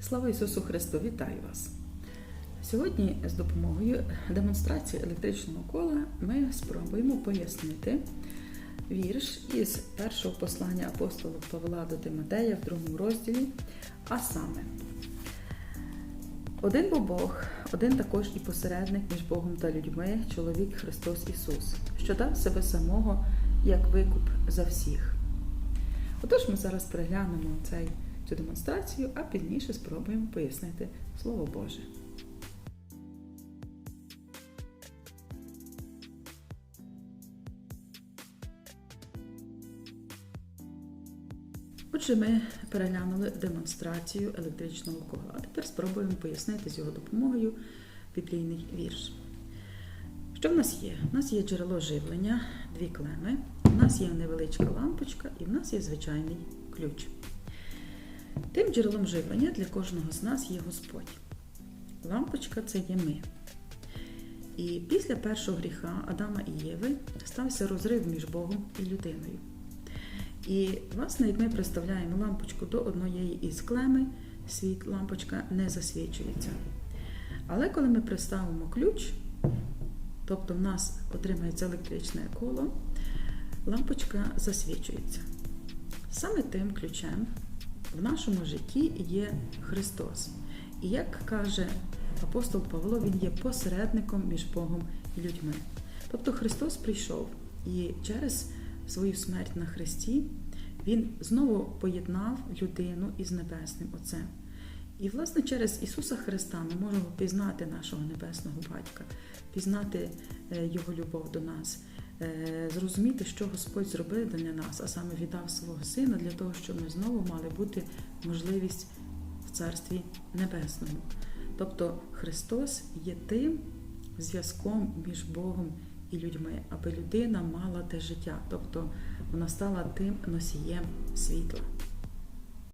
Слава Ісусу Христу! Вітаю вас! Сьогодні з допомогою демонстрації електричного кола ми спробуємо пояснити вірш із першого послання апостола Павла до Тимотея в другому розділі, а саме один бо Бог, один також і посередник між Богом та людьми, чоловік Христос Ісус, що дав себе самого як викуп за всіх. Отож, ми зараз переглянемо цей, цю демонстрацію, а пізніше спробуємо пояснити Слово Боже. Отже, ми переглянули демонстрацію електричного кола, а тепер спробуємо пояснити з його допомогою біблійний вірш. Що в нас є? У нас є джерело живлення, дві клеми, у нас є невеличка лампочка і в нас є звичайний ключ. Тим джерелом живлення для кожного з нас є Господь. Лампочка це є ми. І після першого гріха Адама і Єви стався розрив між Богом і людиною. І, власне, як ми представляємо лампочку до однієї із клеми, світ лампочка не засвічується. Але коли ми приставимо ключ, тобто в нас отримається електричне коло, лампочка засвічується. Саме тим ключем в нашому житті є Христос. І як каже апостол Павло, він є посередником між Богом і людьми. Тобто Христос прийшов і через свою смерть на Христі Він знову поєднав людину із Небесним Отцем. І, власне, через Ісуса Христа ми можемо пізнати нашого Небесного Батька, пізнати Його любов до нас, зрозуміти, що Господь зробив для нас, а саме віддав свого Сина для того, щоб ми знову мали бути можливість в Царстві Небесному. Тобто Христос є тим зв'язком між Богом і людьми, аби людина мала те життя, тобто вона стала тим носієм світла.